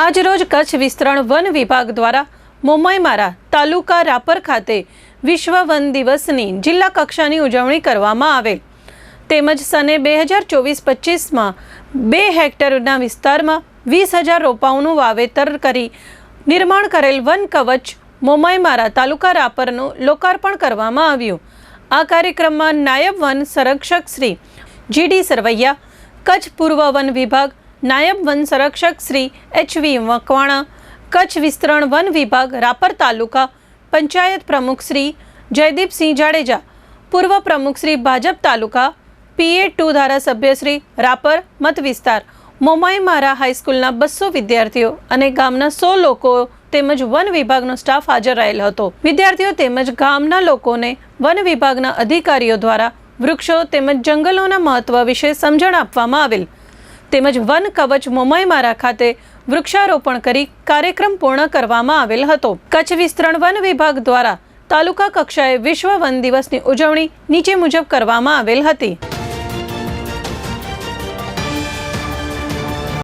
આજરોજ કચ્છ વિસ્તરણ વન વિભાગ દ્વારા મોમાઈમારા તાલુકા રાપર ખાતે વિશ્વ વન દિવસની જિલ્લા કક્ષાની ઉજવણી કરવામાં આવેલ. તેમજ સને બે હજાર ચોવીસ પચીસમાં બે હેક્ટરના વિસ્તારમાં વીસ હજાર રોપાઓનું વાવેતર કરી નિર્માણ કરેલ વન કવચ મોમાઈમારા તાલુકા રાપરનું લોકાર્પણ કરવામાં આવ્યું. આ કાર્યક્રમમાં નાયબ વન સંરક્ષક શ્રી જીડી સરવૈયા, કચ્છ પૂર્વ વન વિભાગ નાયબ વન સંરક્ષક શ્રી એચવી મકવાણા, કચ્છ વિસ્તરણ વન વિભાગ, રાપર તાલુકા, પંચાયત પ્રમુખ શ્રી જયદીપસિંહ જાડેજા, પૂર્વ પ્રમુખ શ્રી ભાજપ તાલુકા, પીએ ટુ ધારાસભ્ય શ્રી રાપર મત વિસ્તાર, મોમાઈ મારા હાઈસ્કૂલના બસો વિદ્યાર્થીઓ અને ગામના સો લોકો તેમજ વન વિભાગનો સ્ટાફ હાજર રહેલ હતો. વિદ્યાર્થીઓ તેમજ ગામના લોકોને વન વિભાગના અધિકારીઓ દ્વારા વૃક્ષો તેમજ જંગલોના મહત્વ વિશે સમજણ આપવામાં આવેલ. તેમજ વન કવચ મોમયમારા ખાતે વૃક્ષારોપણ કરી કાર્યક્રમ પૂર્ણ કરવામાં આવેલ હતો. કચ્છ વિસ્તરણ વન વિભાગ દ્વારા તાલુકા કક્ષાએ વિશ્વ વન દિવસની ઉજવણી નીચે મુજબ કરવામાં આવેલ હતી.